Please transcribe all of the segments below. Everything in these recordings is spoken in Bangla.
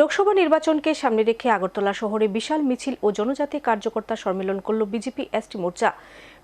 লোকসভা নির্বাচনকে সামনে রেখে আগরতলা শহরে বিশাল মিছিল ও জনজাতি কার্যকর্তা সম্মেলন করল বিজেপি এসটি মোর্চা।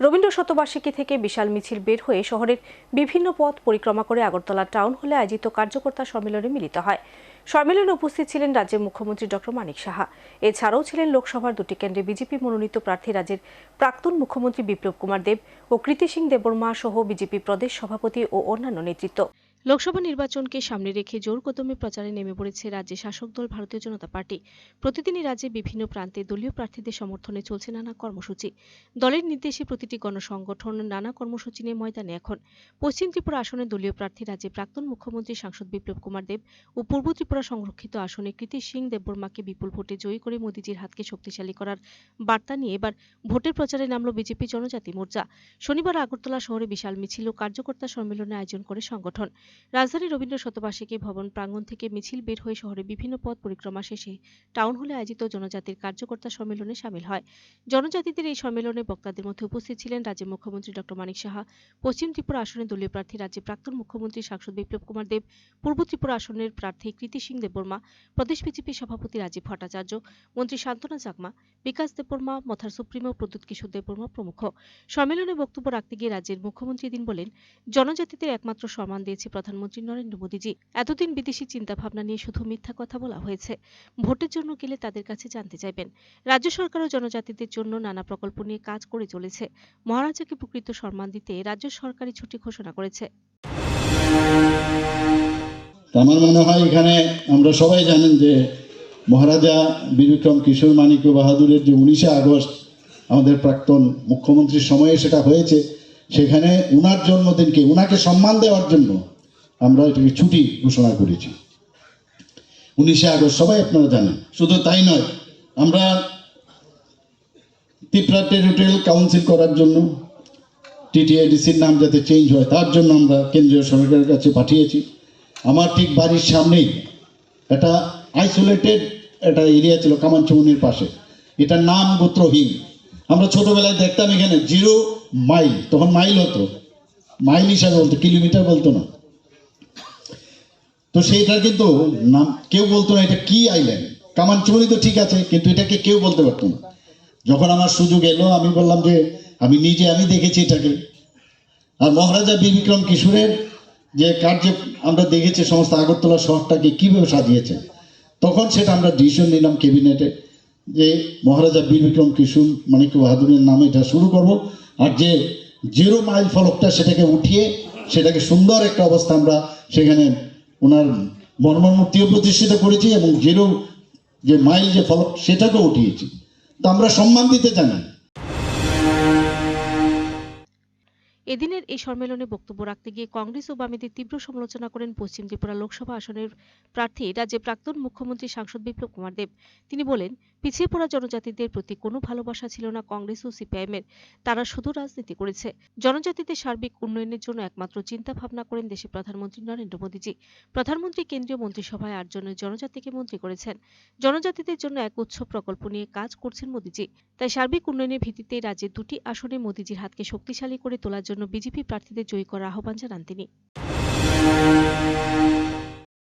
রবীন্দ্র শতবার্ষিকী থেকে বিশাল মিছিল বের হয়ে শহরের বিভিন্ন পথ পরিক্রমা করে আগরতলা টাউন হলে আয়োজিত কার্যকর্তা সম্মেলনে মিলিত হয়। সম্মেলনে উপস্থিত ছিলেন রাজ্যের মুখ্যমন্ত্রী ডক্টর মানিক সাহা। এছাড়াও ছিলেন লোকসভার দুটি কেন্দ্রে বিজেপি মনোনীত প্রার্থী রাজ্যের প্রাক্তন মুখ্যমন্ত্রী বিপ্লব কুমার দেব ও কৃতি সিং দেববর্মা সহ বিজেপি প্রদেশ সভাপতি ও অন্যান্য নেতৃত্ব। লোকসভা নির্বাচনকে সামনে রেখে জোর কদমে প্রচারে নেমে পড়েছে রাজ্যের শাসক দল, ভারতীয় জনতা পার্টি। প্রতিদিনই রাজ্যে বিভিন্ন প্রান্তে দলীয় প্রার্থীদের সমর্থনে চলছে নানা কর্মসূচি। দলের নির্দেশে প্রতিটি গণসংগঠন নানা কর্মসূচি নিয়ে ময়দানে এখন। পশ্চিম ত্রিপুরা আসনে দলীয় প্রার্থী রাজ্যে প্রাক্তন মুখ্যমন্ত্রী সাংসদ বিপ্লব কুমার দেব ও পূর্ব ত্রিপুরা সংরক্ষিত আসনে কৃতি সিং দেববর্মাকে বিপুল ভোটে জয়ী করে মোদীজির হাতকে শক্তিশালী করার বার্তা নিয়ে এবার ভোটের প্রচারে নামল বিজেপি জনজাতি মোর্চা। শনিবার আগরতলা শহরে বিশাল মিছিল ও কার্যকর্তা সম্মেলনের আয়োজন করে সংগঠন। রাজধানী রবীন্দ্র শতবার্ষিকী ভবন প্রাঙ্গণ থেকে মিছিল বের হয়ে শহরে বিভিন্ন পথ পরিক্রমা শেষে টাউন হলে আয়োজিত জনজাতির কার্যকর্তা সম্মেলনে সামিল হয়। জনজাতিদের এই সম্মেলনে বক্তাদের মধ্যে উপস্থিত ছিলেন রাজ্যের মুখ্যমন্ত্রী ডক্টর মানিক সাহা, পশ্চিম ত্রিপুরা আসনের দলীয় প্রার্থী রাজ্যের প্রাক্তন মুখ্যমন্ত্রী সাংসদ বিপ্লব কুমার দেব, পূর্ব ত্রিপুরা আসনের প্রার্থী কৃতি সিং দেববর্মা, প্রদেশ বিজেপি সভাপতি রাজীব ভট্টাচার্য, মন্ত্রী শান্তনা চাকমা, বিকাশ দেববর্মা, মথার সুপ্রিমো, প্রদ্যুৎ কিশোর দেববর্মা প্রমুখ। সম্মেলনে বক্তব্য রাখতে গিয়ে রাজ্যের মুখ্যমন্ত্রী দিন বলেন, জনজাতিদের একমাত্র সম্মান দিয়েছে প্রধানমন্ত্রী নরেন্দ্র মোদীজি, এতদিন বিদেশি চিন্তাভাবনা নিয়ে শুধু মিথ্যা কথা বলা হয়েছে। ভোটের জন্য গেলে তাদের কাছে জানতে চাইবেন। রাজ্য সরকারও জনজাতিদের জন্য নানা প্রকল্প নিয়ে কাজ করে চলেছে। মহারাজাকে প্রকৃত সম্মান দিতে রাজ্য সরকারি ছুটি ঘোষণা করেছে। আমার মনে হয় এখানে আমরা সবাই জানেন যে মহারাজা বীরবিক্রম কিশোর মানিক্য বাহাদুরের যে উনিশে আগস্ট আমাদের প্রাক্তন মুখ্যমন্ত্রীর সময়ে সেটা হয়েছে, সেখানে উনার জন্মদিনকে, উনাকে সম্মান দেওয়ার জন্য আমরা এটাকে ছুটি ঘোষণা করেছি। উনিশে আগস্ট সবাই আপনারা জানেন, শুধু তাই নয়, আমরা ত্রিপুরা টেরিটোরিয়াল কাউন্সিল করার জন্য টিটিআইডিসির নাম যাতে চেঞ্জ হয়, তার জন্য আমরা কেন্দ্রীয় সরকারের কাছে পাঠিয়েছি। আমার ঠিক বাড়ির সামনেই একটা আইসোলেটেড একটা এরিয়া ছিল কামানচৌনির পাশে। এটা নাম গোত্রহীন। আমরা ছোটোবেলায় দেখতাম এখানে, জিরো মাইল তখন মাইল হতো। মাইল হিসাবে বলতো, কিলোমিটার বলতো না। তো সেইটা কিন্তু নাম কেউ বলতো না, এটা কি আইল্যান্ড কামানচৌনি তো ঠিক আছে, কিন্তু এটাকে কেউ বলতে পারতো না। যখন আমার সুযোগ এলো, আমি বললাম যে, আমি নিজে, আমি দেখেছি এটাকে। আর মহারাজা বীর বিক্রম কিশোরের যে কার্য আমরা দেখেছি, সমস্ত আগরতলা শহরটাকে কীভাবে সাজিয়েছে, তখন সেটা আমরা ডিসিশন নিলাম ক্যাবিনেটে যে, মহারাজা বীর বিক্রম কিশোর মানিক বাহাদুরের নামে এটা শুরু করব। আর যে জিরো মাইল ফলকটা সেটাকে উঠিয়ে, সেটাকে সুন্দর একটা অবস্থা আমরা সেখানে ওনার মর্মমূর্তিও প্রতিষ্ঠিত করেছি এবং জেরো যে মাইল যে ফলক, সেটাকেও উঠিয়েছি। তো আমরা সম্মান দিতে জানি এদিনের এই সম্মেলনে বক্তব্য রাখতে গিয়ে কংগ্রেস ও বামেদের তীব্র সমালোচনা করেন পশ্চিম ত্রিপুরা লোকসভা আসনের প্রার্থী, রাজ্যের প্রাক্তন মুখ্যমন্ত্রী সাংসদ বিপ্লব কুমার দেব। তিনি বলেন পিছিয়ে পড়া জনজাতিদের প্রতি কোনো ভালোবাসা ছিল না কংগ্রেস ও সিপিআইএমের। তারা শুধু রাজনীতি করেছে। জনজাতিদের সার্বিক উন্নয়নের জন্য একমাত্র চিন্তা ভাবনা করেন দেশের প্রধানমন্ত্রী নরেন্দ্র মোদীজি। প্রধানমন্ত্রী কেন্দ্রীয় মন্ত্রিসভায় আটজনের জনজাতিকে মন্ত্রী করেছেন। জনজাতিদের জন্য এক উৎসব প্রকল্প নিয়ে কাজ করছেন মোদীজি। তাই সার্বিক উন্নয়নের ভিত্তিতে রাজ্যের দুটি আসনে মোদীজির হাতকে শক্তিশালী করে তোলার জন্য বিজেপি প্রার্থীদের জয়ী করার আহ্বান জানান তিনি।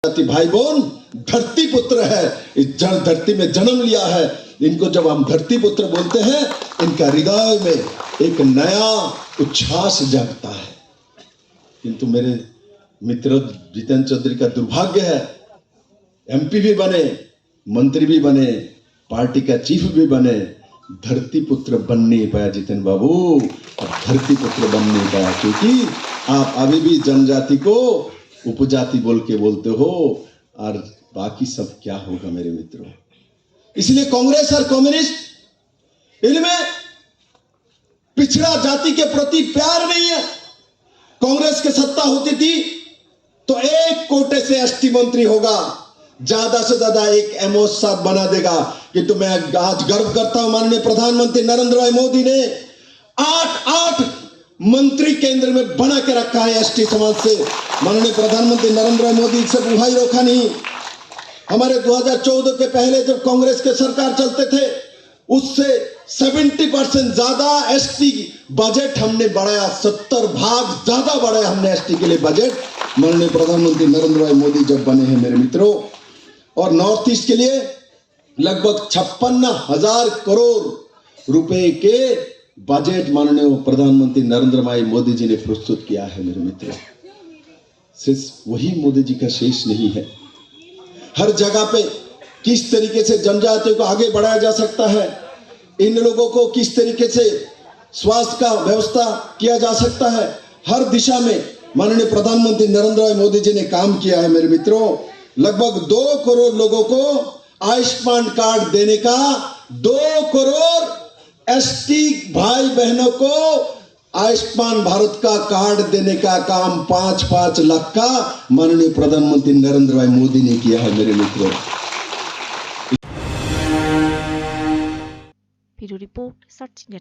जाति भाई बोन धरती पुत्र है। इस जड़ धरती में जन्म लिया है। इनको जब हम धरती पुत्र बोलते हैं, इनका हृदय में एक नया उच्छ्वास जागता है। किंतु मेरे मित्र जितेंद्र चौधरी का दुर्भाग्य है, एमपी भी बने, मंत्री भी बने, पार्टी का चीफ भी बने, धरती पुत्र बन नहीं पाया जितेंद्र बाबू धरती पुत्र बन नहीं पाया, क्योंकि आप अभी भी जनजाति को उपजाति बोल के बोलते हो, और बाकी सब क्या होगा मेरे मित्रों? इसलिए कांग्रेस और कम्युनिस्ट, इनमें पिछड़ा जाति के प्रति प्यार नहीं है। कांग्रेस के सत्ता होती थी तो एक कोटे से एसटी मंत्री होगा, ज़्यादा से ज़्यादा एक एमओ साहब बना देगा किंतु मैं आज गर्व करता हूँ माननीय प्रधानमंत्री नरेंद्र भाई मोदी ने। आठ आठ मंत्री केंद्र में बना के रखा है एसटी समाज से। माननीय प्रधानमंत्री नरेंद्र मोदी से बुहाई रोका नहीं हमारे 2014 के पहले जब कांग्रेस के सरकार चलते थे, उससे 70 परसेंट ज़्यादा एसटी बजट हमने बढ़ाया 70 भाग ज़्यादा बढ़ाया हमने एसटी के लिए बजट। माननीय प्रधानमंत्री नरेंद्र भाई मोदी जब बने हैं मेरे मित्रों, और नॉर्थ ईस्ट के लिए लगभग छप्पन हज़ार करोड़ रुपए के बजट माननीय प्रधानमंत्री नरेंद्र भाई मोदी जी ने प्रस्तुत किया है मेरे मित्रों। सिर्फ़ वही मोदी जी का शेष नहीं है। हर जगह पे किस तरीके से जनजातियों को आगे बढ़ाया जा सकता है, इन लोगों को किस तरीके से स्वास्थ्य का व्यवस्था किया जा सकता है, हर दिशा में माननीय प्रधानमंत्री नरेंद्र भाई मोदी जी ने काम किया है मेरे मित्रों। लगभग दो करोड़ लोगों को आयुष्मान कार्ड देने का दो करोड़ एसटी भाई बहनों को आयुष्मान भारत का कार्ड देने का काम पाँच पाँच लाख का माननीय प्रधानमंत्री नरेंद्र भाई मोदी ने किया है, मेरे मित्रों। Bureau report, Sachin